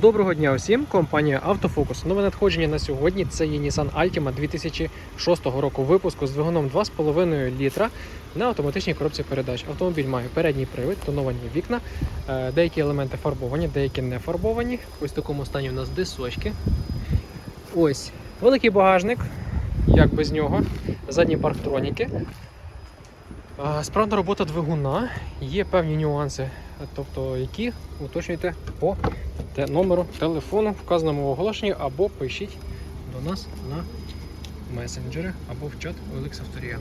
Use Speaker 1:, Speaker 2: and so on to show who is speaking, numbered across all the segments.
Speaker 1: Доброго дня усім, компанія Автофокус. Нове надходження на сьогодні це є Nissan Altima 2006 року випуску з двигуном 2,5 літра на автоматичній коробці передач. Автомобіль має передній привід, тоновані вікна, е, деякі елементи фарбовані, деякі не фарбовані. Ось в такому стані у нас дисочки. Ось великий багажник, як без нього, задні парктроніки. Справна робота двигуна, є певні нюанси, тобто які уточнюйте по номеру телефону, вказаному в оголошенні, або пишіть до нас на месенджери або в чат OLX Авторія.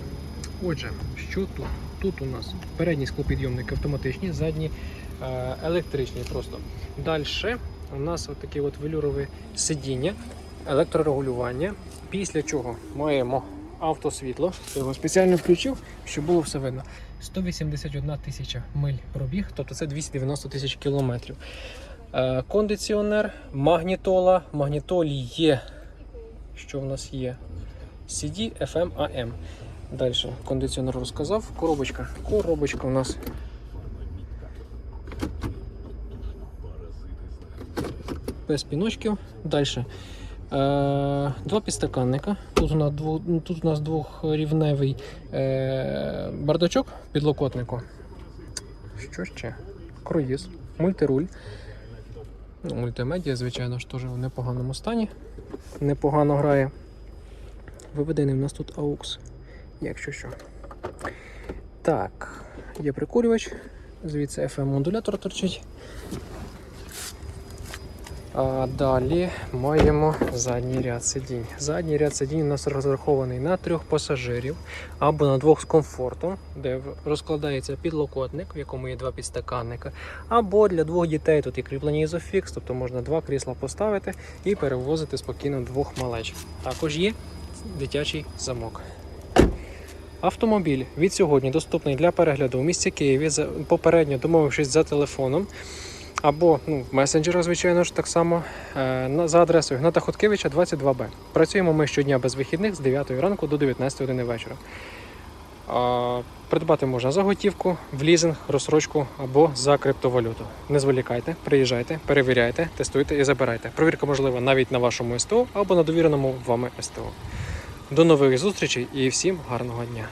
Speaker 1: Отже, що тут? Тут у нас передні склопідйомники автоматичні, задні е, електричні просто. Далі у нас такі от велюрові сидіння, електрорегулювання. Після чого маємо автосвітло. Я його спеціально включив, щоб було все видно. 181 тисяча миль пробіг, тобто це 290 тисяч кілометрів. Е, Кондиціонер, магнітола. Магнітолі є. Що в нас є? CD, FM, AM. Далі кондиціонер розказав. Коробочка. Коробочка у нас. Без піночків. Далі. Е, два підстаканника. Тут у нас, ну, тут у нас двохрівневий е, бардачок підлокотнику. Що ще? Круїз, мультируль. Ну, Мультимедіа, звичайно ж, теж в непоганому стані. Непогано грає. Виведений в нас тут AUX, якщо що. Так, є прикурювач, звідси FM-модулятор торчить. А далі маємо задній ряд сидінь. Задній ряд сидінь у нас розрахований на трьох пасажирів або на двох з комфортом, де розкладається підлокотник, в якому є два підстаканника, або для двох дітей тут є кріплення ізофікс, тобто можна два крісла поставити і перевозити спокійно двох малеч. Також є дитячий замок. Автомобіль від сьогодні доступний для перегляду у місті Києві, попередньо домовившись за телефоном. Або ну, в месенджерах, звичайно ж, так само е, за адресою Гната Хоткевича 22Б. Працюємо ми щодня без вихідних з 9 ранку до 19 години вечора. Придбати можна за готівку, в лізинг, розсрочку або за криптовалюту. Не зволікайте, приїжджайте, перевіряйте, тестуйте і забирайте. Провірка можлива навіть на вашому СТО або на довіреному вами СТО. До нових зустрічей і всім гарного дня!